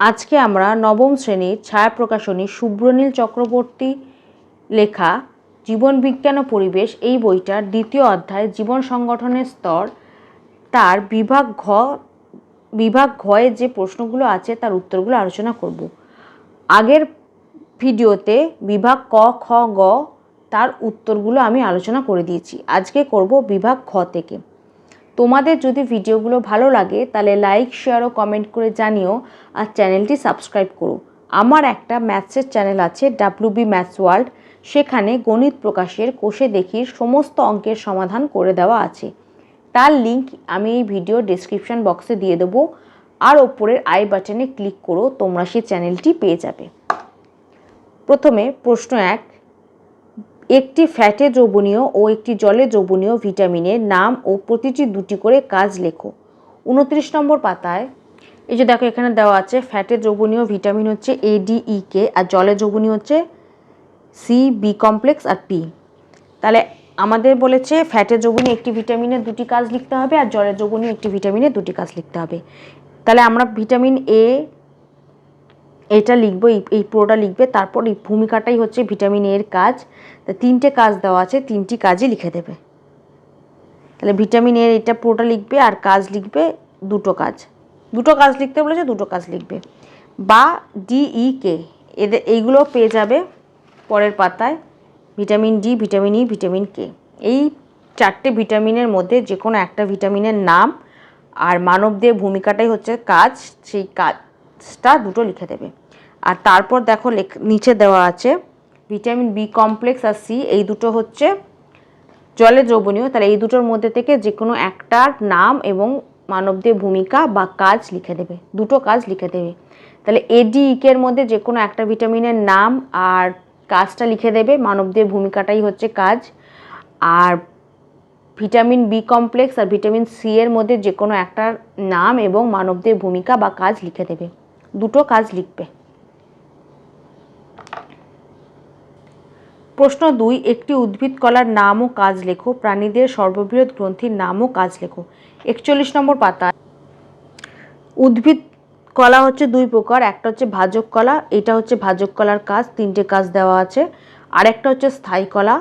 আজকে আমরা নবম শ্রেণির ছায়া প্রকাশনী সুব্রনীল চক্রবর্তী লেখা জীবন বিজ্ঞান ও পরিবেশ এই বইটার দ্বিতীয় অধ্যায় জীবন সংগঠনের স্তর, তার বিভাগ ঘ, বিভাগ ঘয়ে যে প্রশ্নগুলো আছে তার উত্তরগুলো আলোচনা করব। আগের ভিডিওতে বিভাগ ক, খ, গ তার উত্তরগুলো আমি আলোচনা করে দিয়েছি। আজকে করব বিভাগ খ থেকে। তোমাদের যদি ভিডিওগুলো ভালো লাগে, তাহলে লাইক শেয়ার ও কমেন্ট করে জানিও আর চ্যানেলটি সাবস্ক্রাইব করো। আমার একটা ম্যাথসের চ্যানেল আছে ডাব্লিউ বি ম্যাথস ওয়ার্ল্ড সেখানে গণিত প্রকাশের কোষে দেখির সমস্ত অঙ্কের সমাধান করে দেওয়া আছে। তার লিংক আমি এই ভিডিও ডেসক্রিপশন বক্সে দিয়ে দেবো, আর ওপরের আই বাটনে ক্লিক করো, তোমরা সেই চ্যানেলটি পেয়ে যাবে। প্রথমে প্রশ্ন এক একটি ফ্যাটে দ্রবণীয় ও একটি জলে দ্রবণীয় ভিটামিনের নাম ও প্রতিটি দুটি করে কাজ লেখো। উনত্রিশ নম্বর পাতায়, এই যে দেখো এখানে দেওয়া আছে, ফ্যাটে দ্রবণীয় ভিটামিন হচ্ছে এডিই কে আর জলে দ্রবণীয় হচ্ছে সি বি কমপ্লেক্স আর পি তাহলে আমাদের বলেছে ফ্যাটে দ্রবণীয় একটি ভিটামিনের দুটি কাজ লিখতে হবে আর জলের দ্রবণীয় একটি ভিটামিনের দুটি কাজ লিখতে হবে। তাহলে আমরা ভিটামিন এ এটা লিখব, এই এই পুরোটা লিখবে। তারপর এই ভূমিকাটাই হচ্ছে ভিটামিন এর কাজ। তা তিনটে কাজ দেওয়া আছে, তিনটি কাজই লিখে দেবে। তাহলে ভিটামিন এর এটা পুরোটা লিখবে আর কাজ লিখবে দুটো কাজ। দুটো কাজ লিখতে বলেছে, দুটো কাজ লিখবে। বা ডিই কে। এদের, এইগুলো পেয়ে যাবে পরের পাতায়। Vitamin D, vitamin E, vitamin K. এই চারটে ভিটামিনের মধ্যে যে কোনো একটা ভিটামিনের নাম আর মানবদেহ ভূমিকাটাই হচ্ছে কাজ। সেই কাজটা দুটো লিখে দেবে। আর তারপর দেখো নিচে দেওয়া আছে ভিটামিন বি কমপ্লেক্স আর সি, এই দুটো হচ্ছে জলে দ্রবণীয়। তাহলে এই দুটোর মধ্যে থেকে যে কোনো একটার নাম এবং মানবদেহ ভূমিকা বা কাজ লিখে দেবে। দুটো কাজ লিখে দেবে। তাহলে এডিইকের মধ্যে যে কোনো একটা ভিটামিনের নাম আর কাজটা লিখে দেবে। মানবদেহ ভূমিকাটাই হচ্ছে কাজ। আর ভিটামিন বি কমপ্লেক্স আর ভিটামিন সি এর মধ্যে যে কোনো একটার নাম এবং মানবদেহ ভূমিকা বা কাজ লিখে দেবে। দুটো কাজ লিখবে। প্রশ্ন দুই, একটি উদ্ভিদ কলার নাম ও কাজ লেখো, প্রাণীদের সর্ববৃহৎ গ্রন্থির নাম ও কাজ লেখো। একচল্লিশ নম্বর পাতা। উদ্ভিদ কলা হচ্ছে দুই প্রকার, একটা হচ্ছে ভাজক কলা, এটা হচ্ছে ভাজক কলার কাজ, তিনটে কাজ দেওয়া আছে। আর একটা হচ্ছে স্থায়ী কলা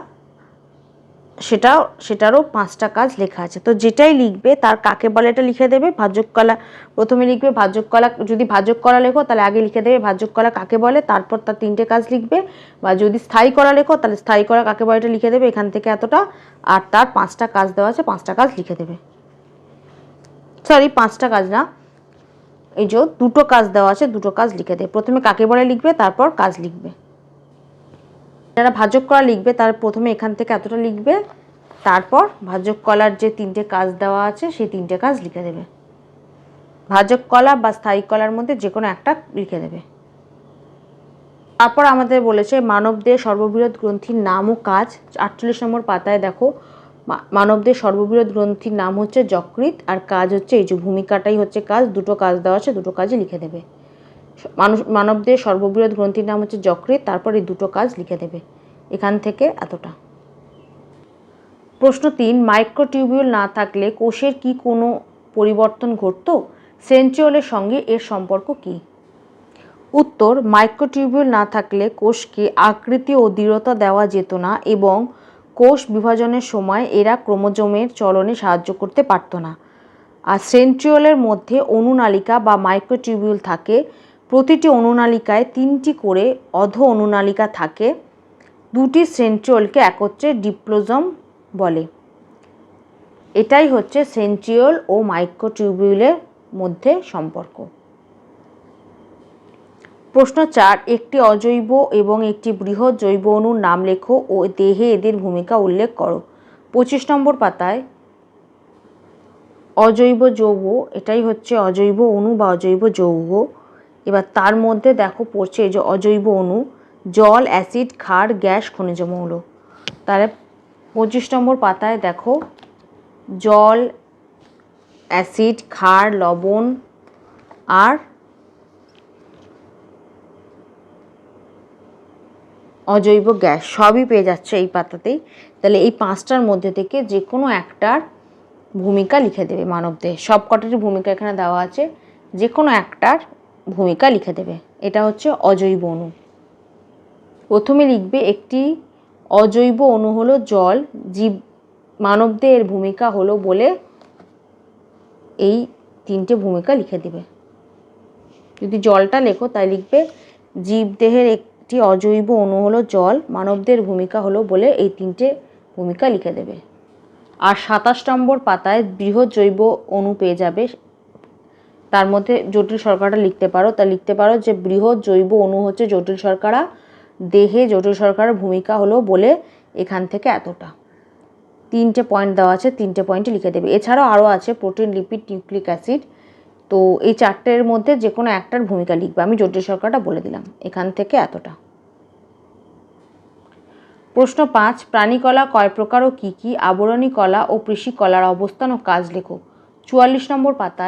সেটাও, সেটারও পাঁচটা কাজ লেখা আছে। তো যেটাই লিখবে, তার কাকে বলে এটা লিখে দেবে? ভাজক কলা প্রথমে লিখবে ভাজক কলা যদি ভাজক কলা লেখো, তাহলে আগে লিখে দেবে ভাজক কলা কাকে বলে, তারপর তার তিনটে কাজ লিখবে। বা যদি স্থায়ী কলা লেখো, তাহলে স্থায়ী কলা কাকে বলে এটা লিখে দেবে এখান থেকে এতটা। আর তার পাঁচটা কাজ দেওয়া আছে, পাঁচটা কাজ লিখে দেবে। সরি পাঁচটা কাজ না। এই যে দুটো কাজ দেওয়া আছে, দুটো কাজ লিখে দেবে। প্রথমে কাকে বলে লিখবে, তারপর কাজ লিখবে। যারা ভাজক কলা লিখবে তার প্রথমে এখান থেকে এতটা লিখবে, তারপর ভাজক কলার যে তিনটে কাজ দেওয়া আছে সেই তিনটে কাজ লিখে দেবে। ভাজক কলা বা স্থায়ী কলার মধ্যে যে কোনো একটা লিখে দেবে। তারপর আমাদের বলেছে মানবদের সর্ববৃহৎ গ্রন্থির নাম ও কাজ। আটচল্লিশ নম্বর পাতায় দেখো মানবদের সর্ববৃহৎ গ্রন্থির নাম হচ্ছে যকৃত আর কাজ হচ্ছে এই যে ভূমিকাটাই হচ্ছে কাজ, দুটো কাজ দেওয়া আছে, দুটো কাজই লিখে দেবে। মানুষ, মানবদের সর্ববৃহৎ গ্রন্থির নাম হচ্ছে যকৃত তারপর দুটো কাজ লিখে দেবে। এখান থেকে এতটা। প্রশ্ন তিন, মাইক্রোটিউবিউল না থাকলে কোষের কি কোনো পরিবর্তন ঘটতো? সেন্ট্রিওলের সঙ্গে এর সম্পর্ক কি? উত্তর, মাইক্রোটিউবিউল না থাকলে কোষকে আকৃতি ও দৃঢ়তা দেওয়া যেত না এবং কোষ বিভাজনের সময় এরা ক্রোমোজোমের চলনে সাহায্য করতে পারত না। আর সেন্ট্রিওলের মধ্যে অনুনালিকা বা মাইক্রোটিউবিউল থাকে প্রতিটি অনুনালিকায় তিনটি করে অধ অনুনালিকা থাকে। দুটি সেন্ট্রিওলকে একত্রে ডিপ্লোজম বলে। এটাই হচ্ছে সেন্ট্রিওল ও মাইক্রোটিউবিউলের মধ্যে সম্পর্ক। প্রশ্ন চার, একটি অজৈব এবং একটি বৃহৎ জৈব অণুর নাম লেখো ও দেহে এদের ভূমিকা উল্লেখ করো। পঁচিশ নম্বর পাতায়, অজৈব যৌগ, এটাই হচ্ছে অজৈব অণু বা অজৈব যৌগ। এবার তার মধ্যে দেখো পড়ছে যে অজৈব অণু, জল, অ্যাসিড, ক্ষার, গ্যাস, খনিজ মৌল। তাহলে পঁচিশ নম্বর পাতায় দেখো, জল, অ্যাসিড, ক্ষার, লবণ আর অজৈব গ্যাস সবই পেয়ে যাচ্ছে এই পাতাতেই। তাহলে এই পাঁচটার মধ্যে থেকে যে কোনো একটার ভূমিকা লিখে দেবে মানবদেহ। সব কটারই ভূমিকা এখানে দেওয়া আছে। যে কোনো একটার ভূমিকা লিখে দেবে। এটা হচ্ছে অজৈব অণু। প্রথমে লিখবে একটি, অজৈব অণু হলো জল, জীব মানবদেহের ভূমিকা হলো বলে এই তিনটে ভূমিকা লিখে দিবে। যদি জলটা লেখো, তাই লিখবে জীবদেহের একটি অজৈব অণু হলো জল, মানবদের ভূমিকা হলো বলে এই তিনটে ভূমিকা লিখে দেবে। আর সাতাশ নম্বর পাতায় বৃহৎ জৈব অণু পেয়ে যাবে তার মধ্যে জটিল শর্করাটা লিখতে পারো। তা লিখতে পারো যে বৃহৎ জৈব অণু হচ্ছে জটিল শর্করা। দেহে জটিল শর্করার ভূমিকা হলো বলে এখান থেকে এতটা। তিনটে পয়েন্ট দেওয়া আছে, তিনটে পয়েন্টে লিখে দেবে। এছাড়াও আরও আছে প্রোটিন লিপিড নিউক্লিক অ্যাসিড তো এই চারটের মধ্যে যে কোনো একটার ভূমিকা লিখবে। আমি জটিল শর্করাটা বলে দিলাম, এখান থেকে এতটা। প্রশ্ন পাঁচ, প্রাণীকলা কয় প্রকার ও কী কী? আবরণী কলা ও কৃষিকলার অবস্থান ও কাজ লেখো। চুয়াল্লিশ নম্বর পাতায়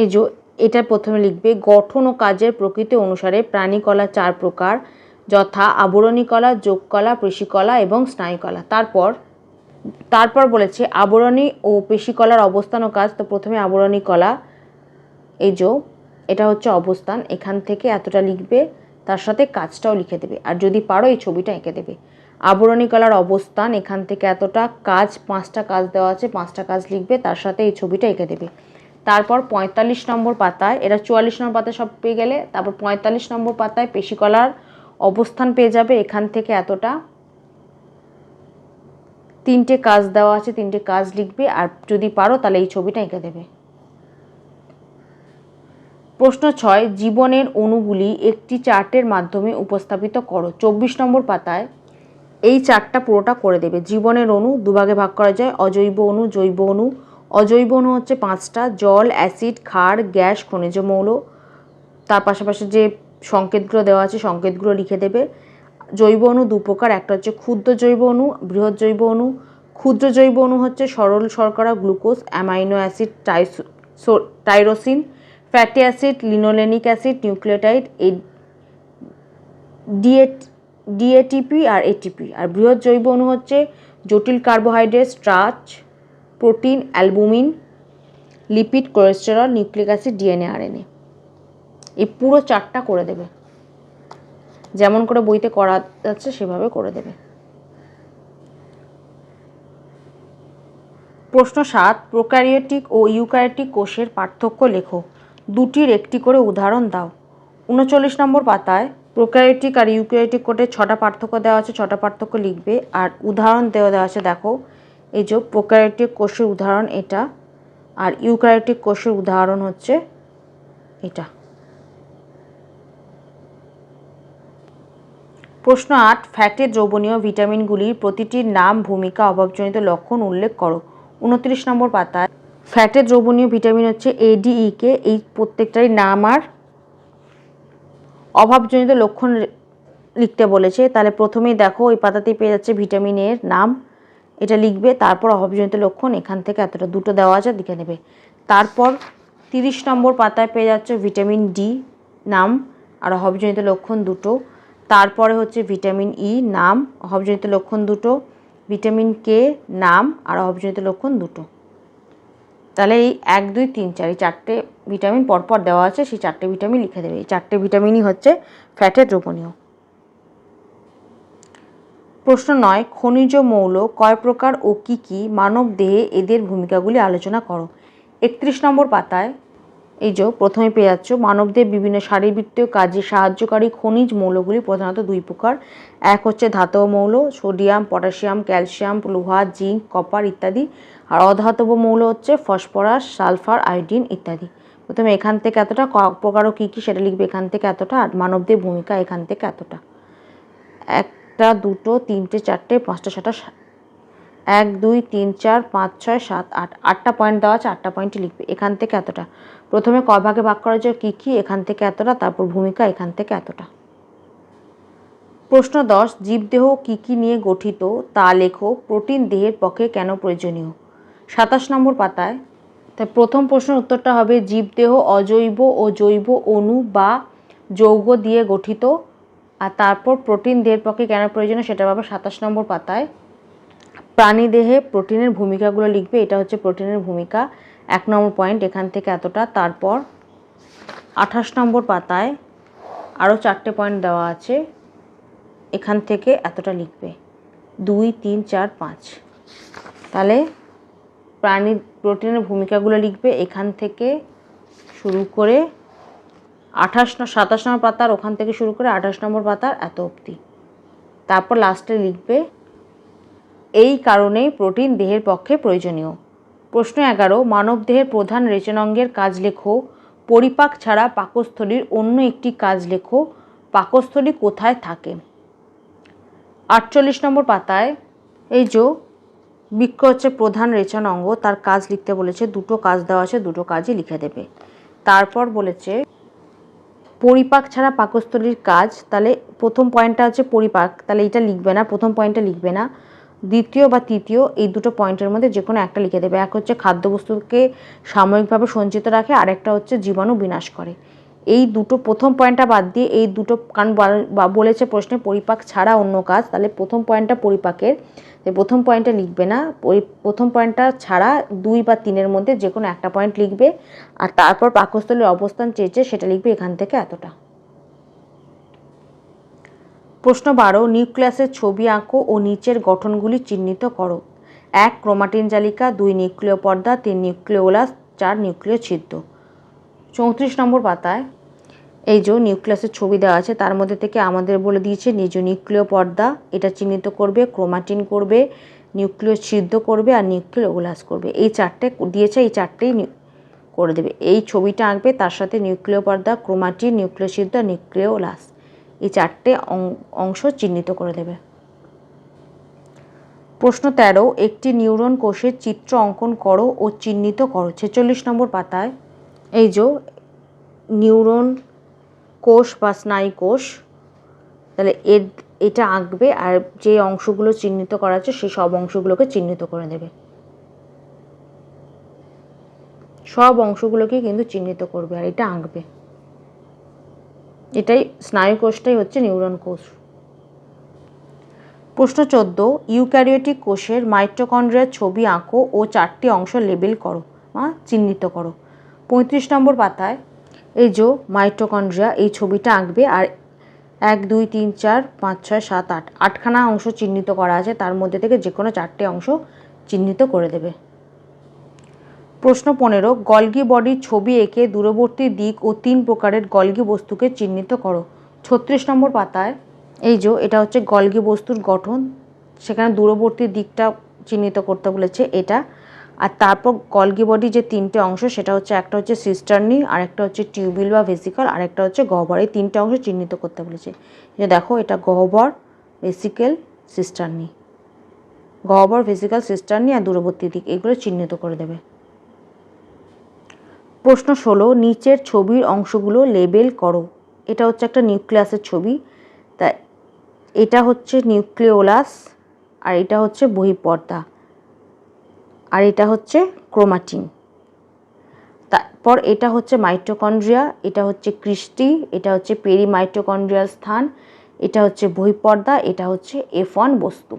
এই যে এটা প্রথমে লিখবে, গঠন ও কাজের প্রকৃতি অনুসারে প্রাণীকলা চার প্রকার, যথা আবরণী কলা যোগকলা, পেশিকলা এবং স্নায়ুকলা। তারপর তারপর বলেছে, আবরণী ও পেশিকলার অবস্থান ও কাজ তো প্রথমে আবরণী কলা এই যে, এটা হচ্ছে অবস্থান, এখান থেকে এতটা লিখবে, তার সাথে কাজটাও লিখে দেবে। আর যদি পারো, এই ছবিটা এঁকে দেবে। আবরণী কলার অবস্থান, এখান থেকে এতটা কাজ, পাঁচটা কাজ দেওয়া আছে, পাঁচটা কাজ লিখবে, তার সাথে এই ছবিটা এঁকে দেবে। তারপর পঁয়তাল্লিশ নম্বর পাতায় এটা চুয়াল্লিশ নম্বর পাতায় সব পেয়ে গেলে, তারপর পঁয়তাল্লিশ নম্বর পাতায় পেশিকলার অবস্থান পেয়ে যাবে এখান থেকে এতটা। তিনটে কাজ দেওয়া আছে, তিনটে কাজ লিখবে, আর যদি পারো তাহলে এই ছবিটা এঁকে দেবে। প্রশ্ন ছয়, জীবনের অণুগুলি একটি চার্টের মাধ্যমে উপস্থাপিত করো। চব্বিশ নম্বর পাতায়, এই চার্টটা পুরোটা করে দেবে। জীবনের অণু দুভাগে ভাগ করা যায়, অজৈব অণু জৈব অণু অজৈব অণু হচ্ছে পাঁচটা, জল, অ্যাসিড, ক্ষার, গ্যাস, খনিজ মৌল। তার পাশাপাশি যে সংকেতগুলো দেওয়া আছে, সংকেতগুলো লিখে দেবে। জৈব অণু দু প্রকার, একটা হচ্ছে ক্ষুদ্র জৈব অণু বৃহৎ জৈব অণু ক্ষুদ্র জৈব অণু হচ্ছে সরল শর্করা, glucose, amino acid, টাইসো tyrosine, fatty acid, linolenic acid, nucleotide এই ডিএট ডিএটিপি আর এটিপি। আর বৃহৎ জৈব অণু হচ্ছে জটিল carbohydrate, starch protein, albumin, lipid, cholesterol, nucleic acid, DNA, RNA. এই পুরো চারটা করে দেবে। যেমন করে বইতে করা যাচ্ছে সেভাবে করে দেবে। প্রশ্ন সাত, প্রোক্যারিওটিক ও ইউক্যারিওটিক কোষের পার্থক্য লেখো। দুটির একটি করে উদাহরণ দাও। উনচল্লিশ নম্বর পাতায়, প্রোক্যারিওটিক আর ইউক্যারিওটিক কোষের ছটা পার্থক্য দেওয়া আছে, ছটা পার্থক্য লিখবে। আর উদাহরণ দেওয়া দেওয়া আছে, দেখো এই যে প্রোক্যারিওটিক কোষের উদাহরণ এটা, আর ইউক্যারিওটিক কোষের উদাহরণ হচ্ছে এটা। প্রশ্ন আট, ফ্যাটে দ্রবণীয় ভিটামিনগুলির প্রতিটির নাম, ভূমিকা, অভাবজনিত লক্ষণ উল্লেখ করো। উনত্রিশ নম্বর পাতায়, ফ্যাটে দ্রবণীয় ভিটামিন হচ্ছে এডিইকে এই প্রত্যেকটারই নাম আর অভাবজনিত লক্ষণ লিখতে বলেছে। তাহলে প্রথমেই দেখো, ওই পাতাতেই পেয়ে যাচ্ছে ভিটামিন এর নাম। এটা লিখবে, তারপর অভাবজনিত লক্ষণ, এখান থেকে এতটা দুটো দেওয়া আছে লিখে নেবে। তারপর তিরিশ নম্বর পাতায় পেয়ে যাচ্ছে ভিটামিন ডি নাম আর অভাবজনিত লক্ষণ দুটো। তারপরে হচ্ছে ভিটামিন ই নাম অভাবজনিত লক্ষণ দুটো, ভিটামিন কে নাম আর অভাবজনিত লক্ষণ দুটো। তাহলে এই এক, দুই, তিন, চার, এই চারটে ভিটামিন পরপর দেওয়া আছে, সেই চারটে ভিটামিন লিখে দেবে। এই চারটে ভিটামিনই হচ্ছে ফ্যাটে দ্রবণীয়। প্রশ্ন নয়, খনিজ মৌল কয় প্রকার ও কী কী মানব দেহে এদের ভূমিকাগুলি আলোচনা করো। একত্রিশ নম্বর পাতায়, এই যে প্রথমে পেয়ে যাচ্ছ মানবদেহ বিভিন্ন শারীরবৃত্তীয় কাজে সাহায্যকারী খনিজ মৌলগুলি প্রধানত দুই প্রকার। এক হচ্ছে ধাতব মৌল, সোডিয়াম, পটাশিয়াম, ক্যালসিয়াম, লোহা, জিঙ্ক, কপার ইত্যাদি। আর অধাতব মৌল হচ্ছে ফসফরাস, সালফার, আয়োডিন ইত্যাদি। প্রথমে এখান থেকে এতটা, ক প্রকার ও কী কী সেটা লিখবে এখান থেকে এতটা, আর মানবদের ভূমিকা এখান থেকে এতটা। একটা, দুটো, তিনটে, চারটে, পাঁচটা, ছটা এক, দুই, তিন, চার, পাঁচ, ছয়, সাত, আট, আটটা পয়েন্ট দেওয়া আছে, আটটা পয়েন্টই লিখবে। এখান থেকে এতটা। প্রথমে ক ভাগে ভাগ করা যায়, কী কী, এখান থেকে এতটা, তারপর ভূমিকা এখান থেকে এতটা। প্রশ্ন দশ, জীবদেহ কী কী নিয়ে গঠিত? তা লেখো, প্রোটিন দেহের পক্ষে কেন প্রয়োজনীয়? সাতাশ নম্বর পাতায়। তাই প্রথম প্রশ্নের উত্তরটা হবে, জীবদেহ অজৈব ও জৈব অণু বা যৌগ দিয়ে গঠিত। আর তারপর প্রোটিন দেহের পক্ষে কেন প্রয়োজনীয় সেটা পাবে সাতাশ নম্বর পাতায়। প্রাণী দেহে প্রোটিনের ভূমিকাগুলো লিখবে, এটা হচ্ছে প্রোটিনের ভূমিকা, এক নম্বর পয়েন্ট এখান থেকে এতটা। তারপর আঠাশ নম্বর পাতায় আরও চারটে পয়েন্ট দেওয়া আছে, এখান থেকে এতটা লিখবে। দুই, তিন, চার, পাঁচ। তাহলে প্রাণী, প্রোটিনের ভূমিকাগুলো লিখবে, এখান থেকে শুরু করে আঠাশ সাতাশ নম্বর পাতার, ওখান থেকে শুরু করে আঠাশ নম্বর পাতার এত অবধি। তারপর লাস্টে লিখবে, এই কারণেই প্রোটিন দেহের পক্ষে প্রয়োজনীয়। প্রশ্ন এগারো মানবদেহের প্রধান রেচনাঙ্গের কাজ লেখো, পরিপাক ছাড়া পাকস্থলীর অন্য একটি কাজ লেখো, পাকস্থলী কোথায় থাকে? আটচল্লিশ নম্বর পাতায়, এই যে, বৃক্ষ হচ্ছে প্রধান রেচন অঙ্গ তার কাজ লিখতে বলেছে, দুটো কাজ দেওয়া আছে, দুটো কাজই লিখে দেবে। তারপর বলেছে পরিপাক ছাড়া পাকস্থলীর কাজ, তাহলে প্রথম পয়েন্টটা হচ্ছে পরিপাক, তাহলে এটা লিখবে না, প্রথম পয়েন্টটা লিখবে না। দ্বিতীয় বা তৃতীয়, এই দুটো পয়েন্টের মধ্যে যে কোনো একটা লিখে দেবে। এক হচ্ছে খাদ্যবস্তুকে সাময়িকভাবে সঞ্চিত রাখে আর একটা হচ্ছে জীবাণু বিনাশ করে। এই দুটো প্রথম পয়েন্টটা বাদ দিয়ে এই দুটো কারণ বলেছে প্রশ্নে পরিপাক ছাড়া অন্য কাজ, তাহলে প্রথম পয়েন্টটা পরিপাকের প্রথম পয়েন্টটা লিখবে না প্রথম পয়েন্টটা ছাড়া দুই বা তিনের মধ্যে যে কোনো একটা পয়েন্ট লিখবে, আর তারপর পাকস্থলীর অবস্থান চেয়েছে সেটা লিখবে এখান থেকে এতটা। প্রশ্ন বারো, নিউক্লিয়াসের ছবি আঁকো ও নিচের গঠনগুলি চিহ্নিত করো। এক, ক্রোমাটিন জালিকা, দুই, নিউক্লিয় পর্দা, তিন, নিউক্লিওলাস, চার, নিউক্লিয় ছিদ্র। চৌত্রিশ নম্বর পাতায় এই যে নিউক্লিয়াসের ছবি দেওয়া আছে, তার মধ্যে থেকে আমাদের বলে দিয়েছে, নিজ নিউক্লিয় পর্দা, এটা চিহ্নিত করবে, ক্রোমাটিন করবে, নিউক্লিয় ছিদ্র করবে আর নিউক্লিয় ওলাস করবে। এই চারটে দিয়েছে, এই চারটেই করে দেবে। এই ছবিটা আঁকবে, তার সাথে নিউক্লিয় পর্দা, ক্রোমাটিন, নিউক্লিয় ছিদ্র, নিউক্লিয় ওলাস এই চারটে অংশ চিহ্নিত করে দেবে। প্রশ্ন তেরো, একটি নিউরন কোষের চিত্র অঙ্কন করো ও চিহ্নিত করো। ছেচল্লিশ নম্বর পাতায়, এই যে নিউরন কোষ বা স্নায়ু কোষ, তাহলে এর, এটা আঁকবে আর যে অংশগুলো চিহ্নিত করা আছে সেই সব অংশগুলোকে চিহ্নিত করে দেবে। সব অংশগুলোকে কিন্তু চিহ্নিত করবে আর এটা আঁকবে। এটাই স্নায়ু কোষটাই হচ্ছে নিউরন কোষ। প্রশ্ন চোদ্দ, ইউক্যারিওটিক কোষের মাইট্রোকন্ড্রিয়ার ছবি আঁকো ও চারটি অংশ লেবেল করো চিহ্নিত করো। পঁয়ত্রিশ নম্বর পাতায় এই যে মাইটোকন্ড্রিয়া, এই ছবিটা আঁকবে আর এক, দুই, তিন, চার, পাঁচ, ছয়, সাত, আট, আটখানা অংশ চিহ্নিত করা আছে, তার মধ্যে থেকে যে কোনো চারটে অংশ চিহ্নিত করে দেবে। প্রশ্ন পনেরো, গলগি বডির ছবি এঁকে দূরবর্তী দিক ও তিন প্রকারের গলগি বস্তুকে চিহ্নিত করো। ছত্রিশ নম্বর পাতায়, এই যে এটা হচ্ছে গলগি বস্তুর গঠন, সেখানে দূরবর্তী দিকটা চিহ্নিত করতে বলেছে, এটা আর তারপর গলগি বডি যে তিনটে অংশ, সেটা হচ্ছে একটা হচ্ছে সিস্টারনি আর একটা হচ্ছে টিউবিল বা ভেসিকল আর একটা হচ্ছে গহ্বর। এই তিনটে অংশ চিহ্নিত করতে বলেছে। যে দেখো, এটা গহ্বর ভেসিকেল সিস্টারনি গহ্বর ভেসিক্যাল সিস্টার্নি আর দূরবর্তী দিক, এগুলো চিহ্নিত করে দেবে। প্রশ্ন ষোলো, নিচের ছবির অংশগুলো লেবেল করো। এটা হচ্ছে একটা নিউক্লিয়াসের ছবি। তা এটা হচ্ছে নিউক্লিওলাস আর এটা হচ্ছে বহিপর্দা। আর এটা হচ্ছে ক্রোমাটিন। তারপর এটা হচ্ছে মাইটোকন্ড্রিয়া, এটা হচ্ছে ক্রিস্টি এটা হচ্ছে পেরি মাইটোকন্ড্রিয়াল স্থান, এটা হচ্ছে বহিপর্দা, এটা হচ্ছে এফ বস্তু।